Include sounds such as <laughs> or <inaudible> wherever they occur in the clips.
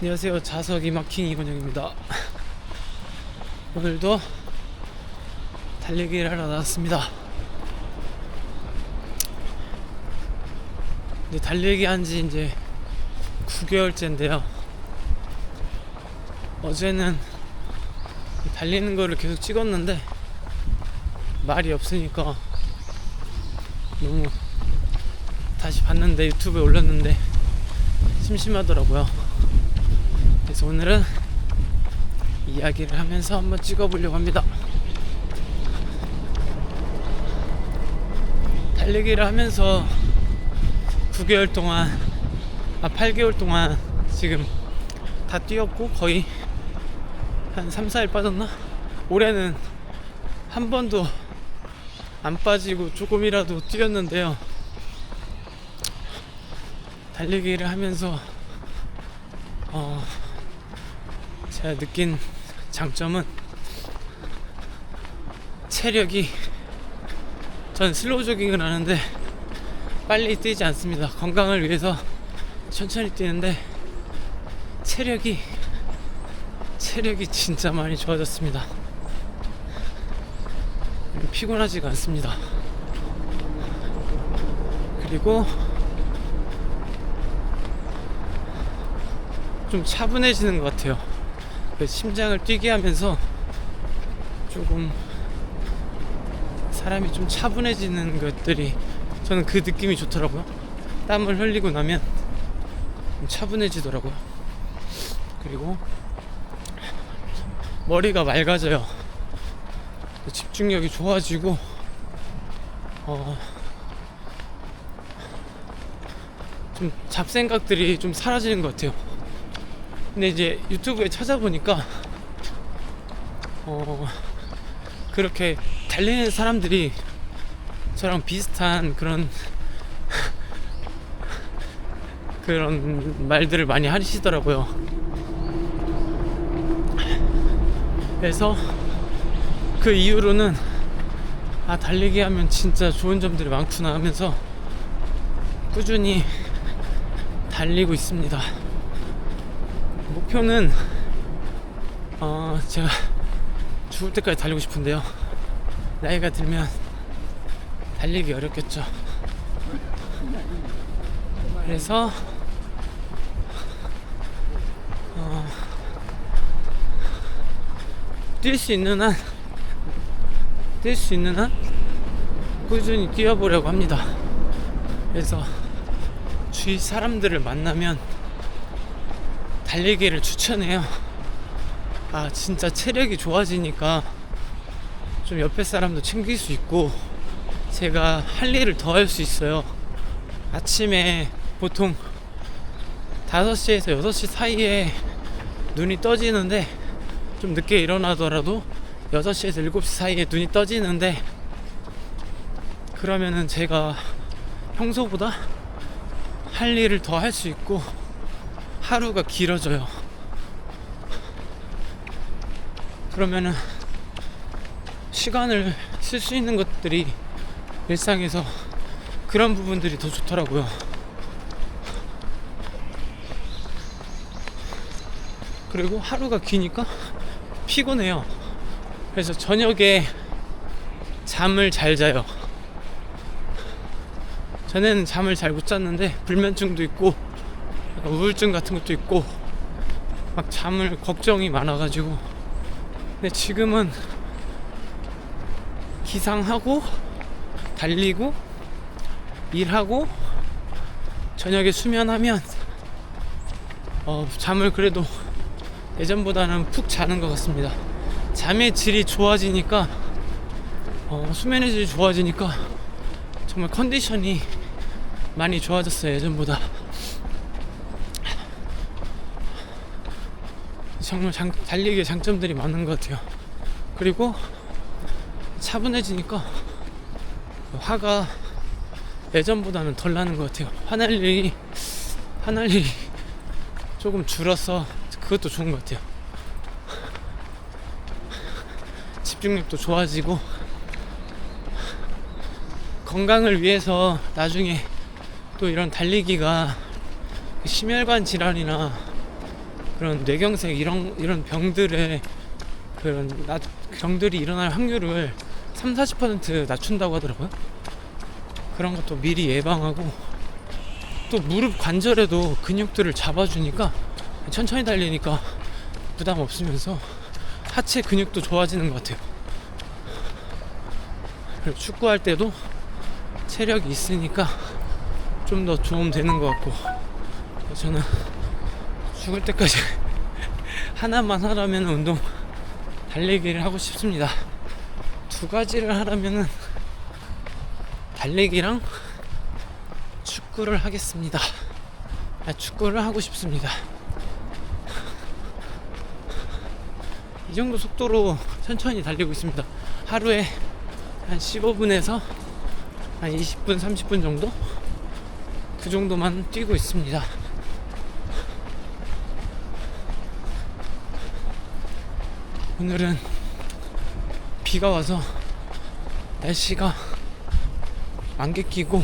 안녕하세요. 자석이 마킹 이건영입니다. <laughs> 오늘도 달리기를 하러 나왔습니다. 근데 달리기 한 지 이제 9개월째인데요. 어제는 달리는 거를 계속 찍었는데 말이 없으니까 너무 다시 봤는데 유튜브에 올렸는데 심심하더라고요. 그래서 오늘은 이야기를 하면서 한번 찍어보려고 합니다. 달리기를 하면서 9개월 동안, 아, 8개월 동안 지금 다 뛰었고 거의 한 3, 4일 빠졌나? 올해는 한 번도 안 빠지고 조금이라도 뛰었는데요. 달리기를 하면서 어, 제가 느낀 장점은 체력이 전 슬로우 조깅을 하는데 빨리 뛰지 않습니다. 건강을 위해서 천천히 뛰는데 체력이 체력이 진짜 많이 좋아졌습니다. 피곤하지가 않습니다. 그리고 좀 차분해지는 것 같아요. 그 심장을 뛰게 하면서 조금 사람이 좀 차분해지는 것들이 저는 그 느낌이 좋더라고요. 땀을 흘리고 나면 좀 차분해지더라고요. 그리고 머리가 맑아져요. 집중력이 좋아지고 어, 좀 잡생각들이 좀 사라지는 것 같아요. 근데 이제 유튜브에 찾아보니까 어 그렇게 달리는 사람들이 저랑 비슷한 그런 그런 말들을 많이 하시더라고요. 그래서 그 이후로는 아 달리기 하면 진짜 좋은 점들이 많구나 하면서 꾸준히 달리고 있습니다. 목표는 어 제가 죽을 때까지 달리고 싶은데요. 나이가 들면 달리기 어렵겠죠. 그래서 어, 뛸수 있는 한 뛸 수 있는 한 꾸준히 뛰어보려고 합니다. 그래서 주위 사람들을 만나면 달리기를 추천해요. 아, 진짜 체력이 좋아지니까 좀 옆에 사람도 챙길 수 있고 제가 할 일을 더 할 수 있어요. 아침에 보통 5시에서 6시 사이에 눈이 떠지는데 좀 늦게 일어나더라도 6시에서 7시 사이에 눈이 떠지는데 그러면은 제가 평소보다 할 일을 더 할 수 있고 하루가 길어져요. 그러면은 시간을 쓸 수 있는 것들이 일상에서 그런 부분들이 더 좋더라고요. 그리고 하루가 기니까 피곤해요. 그래서 저녁에 잠을 잘 자요. 전에는 잠을 잘 못 잤는데 불면증도 있고 우울증 같은 것도 있고 막 잠을 걱정이 많아가지고 근데 지금은 기상하고 달리고 일하고 저녁에 수면하면 어, 잠을 그래도 예전보다는 푹 자는 것 같습니다. 잠의 질이 좋아지니까 어, 수면의 질이 좋아지니까 정말 컨디션이 많이 좋아졌어요 예전보다. 정말 장, 달리기에 장점들이 많은 것 같아요. 그리고 차분해지니까 화가 예전보다는 덜 나는 것 같아요. 화날 일이 화날 일이 조금 줄어서 그것도 좋은 것 같아요. 집중력도 좋아지고 건강을 위해서 나중에 또 이런 달리기가 심혈관 질환이나 그런 뇌경색 이런 이런 병들의 그런 나, 병들이 일어날 확률을 3, 40% 낮춘다고 하더라고요. 그런 것도 미리 예방하고 또 무릎 관절에도 근육들을 잡아주니까 천천히 달리니까 부담 없으면서 하체 근육도 좋아지는 것 같아요. 그리고 축구할 때도 체력이 있으니까 좀 더 도움 되는 것 같고 저는 죽을 때까지 <laughs> 하나만 하라면 운동 달리기를 하고 싶습니다. 두 가지를 하라면은 달리기랑 축구를 하겠습니다. 아, 축구를 하고 싶습니다. 이 정도 속도로 천천히 달리고 있습니다. 하루에 한 15분에서 한 20분, 30분 정도? 그 정도만 뛰고 있습니다. 오늘은 비가 와서 날씨가 안개 끼고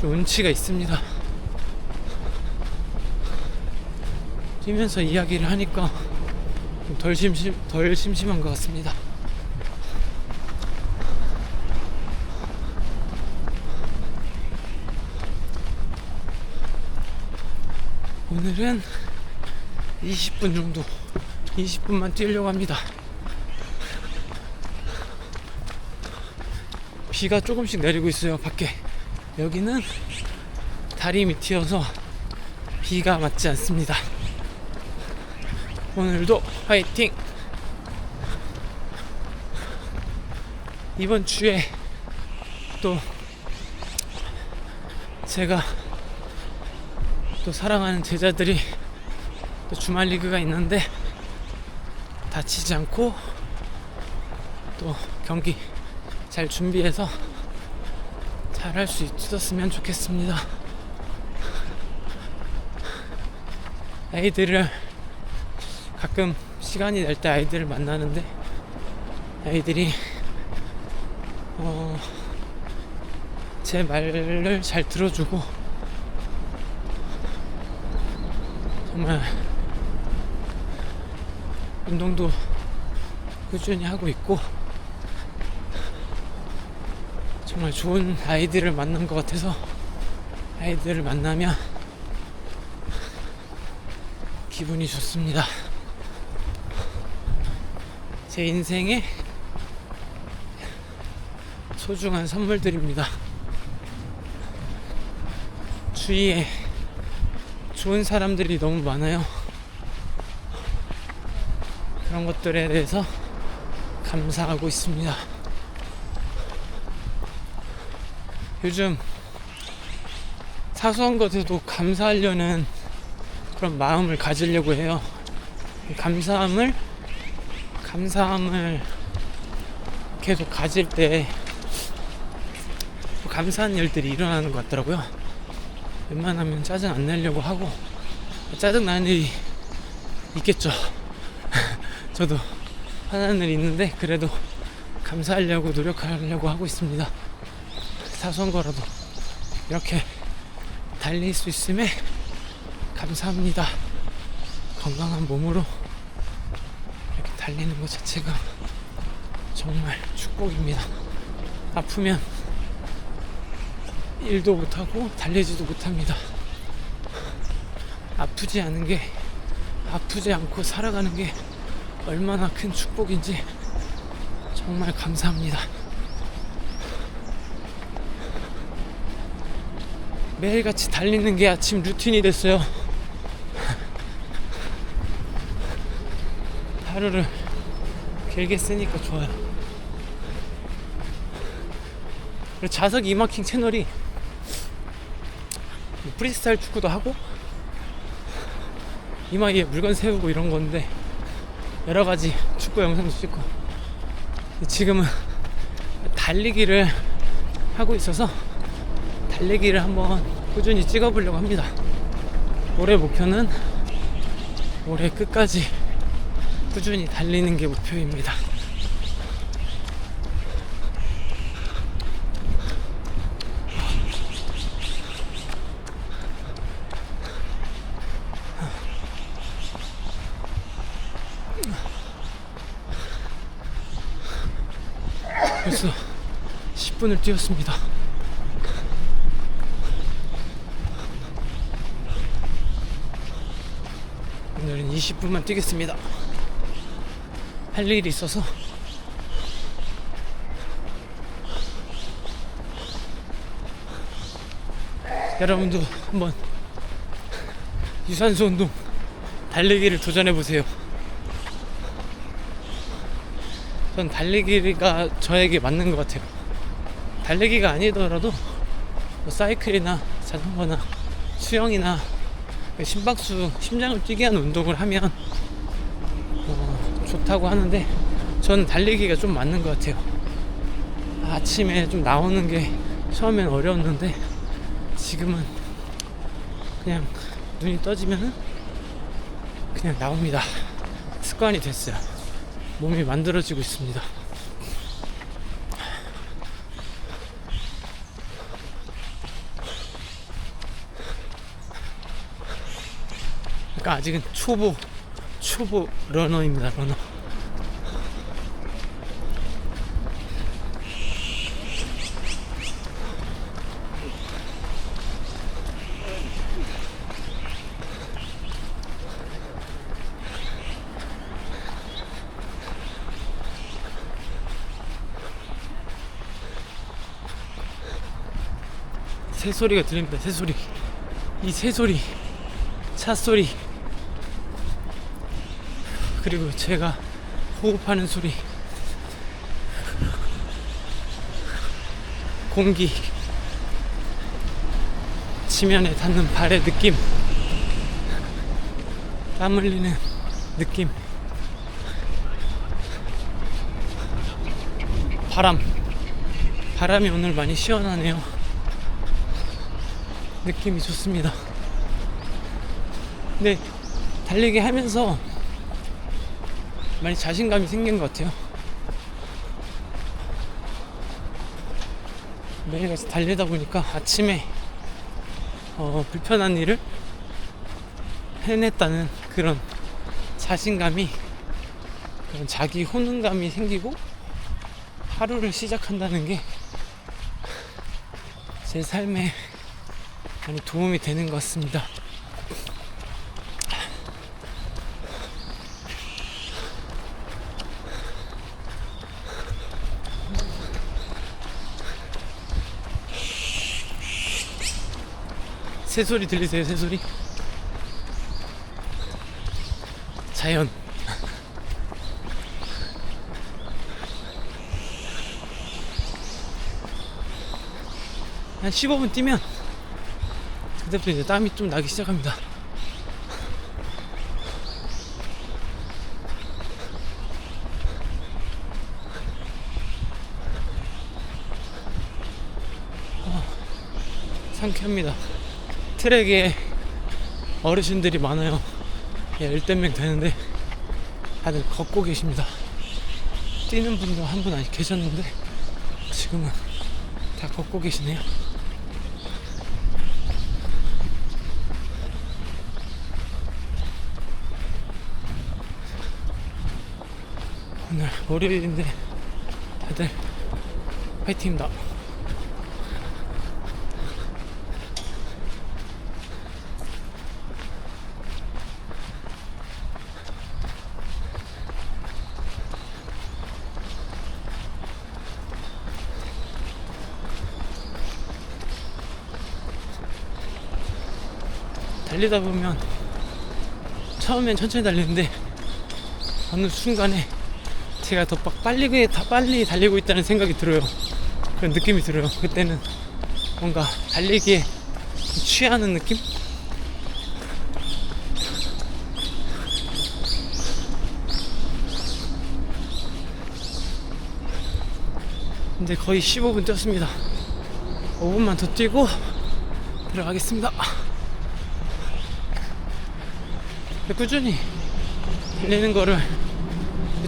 좀 운치가 있습니다. 뛰면서 이야기를 하니까 좀덜 심심 덜 심심한 것 같습니다. 오늘은 20분 정도 20분만 뛰려고 합니다. 비가 조금씩 내리고 있어요, 밖에. 여기는 다리 밑이어서 비가 맞지 않습니다. 오늘도 화이팅! 이번 주에 또 제가 또 사랑하는 제자들이 또 주말 리그가 있는데 다치지 않고 또 경기 잘 준비해서 잘 할 수 있었으면 좋겠습니다. 아이들을 가끔 시간이 날 때 아이들을 만나는데 아이들이 어, 제 말을 잘 들어주고 정말 운동도 꾸준히 하고 있고 정말 좋은 아이들을 만난 것 같아서 아이들을 만나면 기분이 좋습니다. 제 인생의 소중한 선물들입니다. 주위에 좋은 사람들이 너무 많아요. 그런 것들에 대해서 감사하고 있습니다. 요즘 사소한 것에도 감사하려는 그런 마음을 가지려고 해요. 감사함을 감사함을 계속 가질 때 감사한 일들이 일어나는 것 같더라고요. 웬만하면 짜증 안 내려고 하고 짜증 나는 일이 있겠죠. 저도 일이 있는데 그래도 감사하려고 노력하려고 하고 있습니다. 사소한 거라도 이렇게 달릴 수 있음에 감사합니다. 건강한 몸으로 이렇게 달리는 것 자체가 정말 축복입니다. 아프면 일도 못하고 달리지도 못합니다. 아프지 않은 게 아프지 않고 살아가는 게 얼마나 큰 축복인지 정말 감사합니다. 매일같이 달리는 게 아침 루틴이 됐어요. <laughs> 하루를 길게 쓰니까 좋아요. 그리고 자석 이마킹 채널이 프리스타일 축구도 하고 이마 위에 물건 세우고 이런 건데 여러 가지 축구 영상도 찍고 지금은 달리기를 하고 있어서 달리기를 한번 꾸준히 찍어보려고 합니다. 올해 목표는 올해 끝까지 꾸준히 달리는 게 목표입니다. 벌써 10분을 뛰었습니다. 오늘은 20분만 뛰겠습니다. 할 일이 있어서 여러분도 한번 유산소 운동 달리기를 도전해 보세요. 전 달리기가 저에게 맞는 것 같아요. 달리기가 아니더라도 뭐 사이클이나 자전거나 수영이나 심박수, 심장을 뛰게 하는 운동을 하면 어, 좋다고 하는데 저는 달리기가 좀 맞는 것 같아요. 아침에 좀 나오는 게 처음엔 어려웠는데 지금은 그냥 눈이 떠지면은 그냥 나옵니다. 습관이 됐어요. 몸이 만들어지고 있습니다. 그러니까 아직은 초보 초보 러너입니다. 러너. 새소리가 들립니다. 새소리. 이 새소리, 차 소리, 그리고 제가 호흡하는 소리, 공기, 지면에 닿는 발의 느낌, 땀 흘리는 느낌, 바람, 바람이 오늘 많이 시원하네요. 느낌이 좋습니다. 근데 달리기 하면서 많이 자신감이 생긴 것 같아요. 매일같이 달리다 보니까 아침에 어, 불편한 일을 해냈다는 그런 자신감이 그런 자기 호능감이 생기고 하루를 시작한다는 게 제 삶에 많이 도움이 되는 것 같습니다. 새소리 들리세요? 새소리? 자연. 한 15분 뛰면 그때부터 이제 땀이 좀 나기 시작합니다. 어, 상쾌합니다. 트랙에 어르신들이 많아요. 예, 명 되는데 다들 걷고 계십니다. 뛰는 분도 한 분 아직 계셨는데 지금은 다 걷고 계시네요. 오늘 월요일인데 다들 파이팅입니다. 달리다 보면 처음엔 천천히 달리는데 어느 순간에 제가 더 빡- 빨리 다 빨리 달리고 있다는 생각이 들어요. 그런 느낌이 들어요. 그때는 뭔가 달리기에 취하는 느낌? 이제 거의 15분 뛰었습니다. 5분만 더 뛰고 들어가겠습니다. 꾸준히 달리는 거를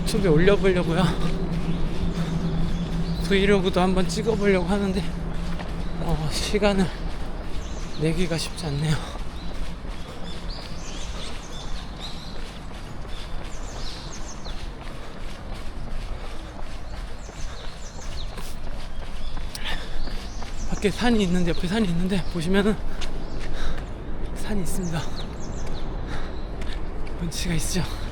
유튜브에 올려보려고요. 브이로그도 한번 찍어보려고 하는데 어, 시간을 내기가 쉽지 않네요. 이렇게 산이 있는데 옆에 산이 있는데 보시면은 산이 있습니다. 운치가 있죠.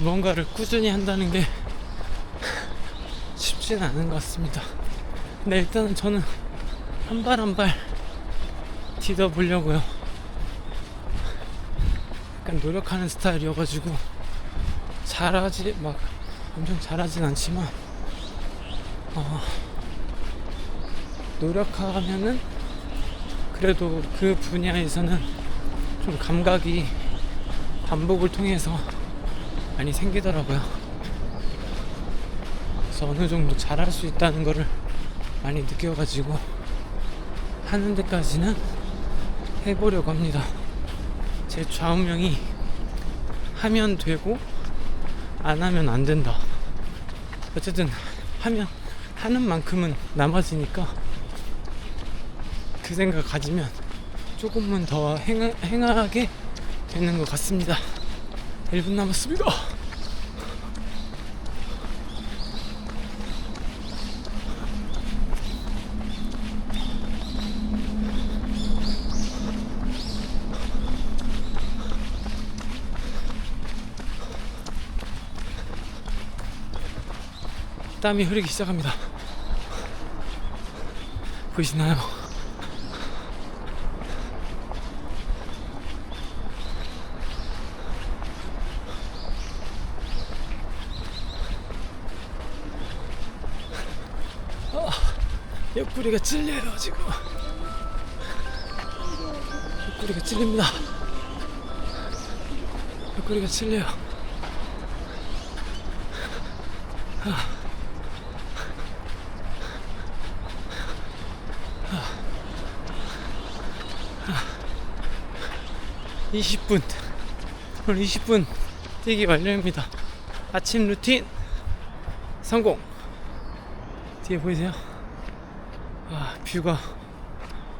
뭔가를 꾸준히 한다는 게 쉽지는 않은 것 같습니다. 근데 일단은 저는 한 발 한 발 디뎌 보려고요. 약간 노력하는 스타일이어가지고 잘하지 막 엄청 잘하진 않지만 어, 노력하면은 그래도 그 분야에서는 좀 감각이 반복을 통해서 많이 생기더라고요. 그래서 어느 정도 잘할 수 있다는 거를 많이 느껴가지고 하는 데까지는 해보려고 합니다. 제 좌우명이 하면 되고 안 하면 안 된다. 어쨌든 하면 하는 만큼은 남아지니까 그 생각 가지면 조금은 더 행하, 행하게 되는 것 같습니다. 1분 남았습니다. 땀이 흐르기 시작합니다. 보이시나요? 옆구리가 찔려요 지금 옆구리가 찔립니다 옆구리가 찔려요 아. 아. 아. 20분 오늘 20분 뛰기 완료입니다 아침 루틴 성공 뒤에 보이세요? 아, 뷰가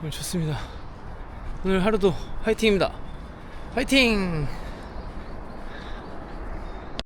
오늘 좋습니다. 오늘 하루도 화이팅입니다. 화이팅!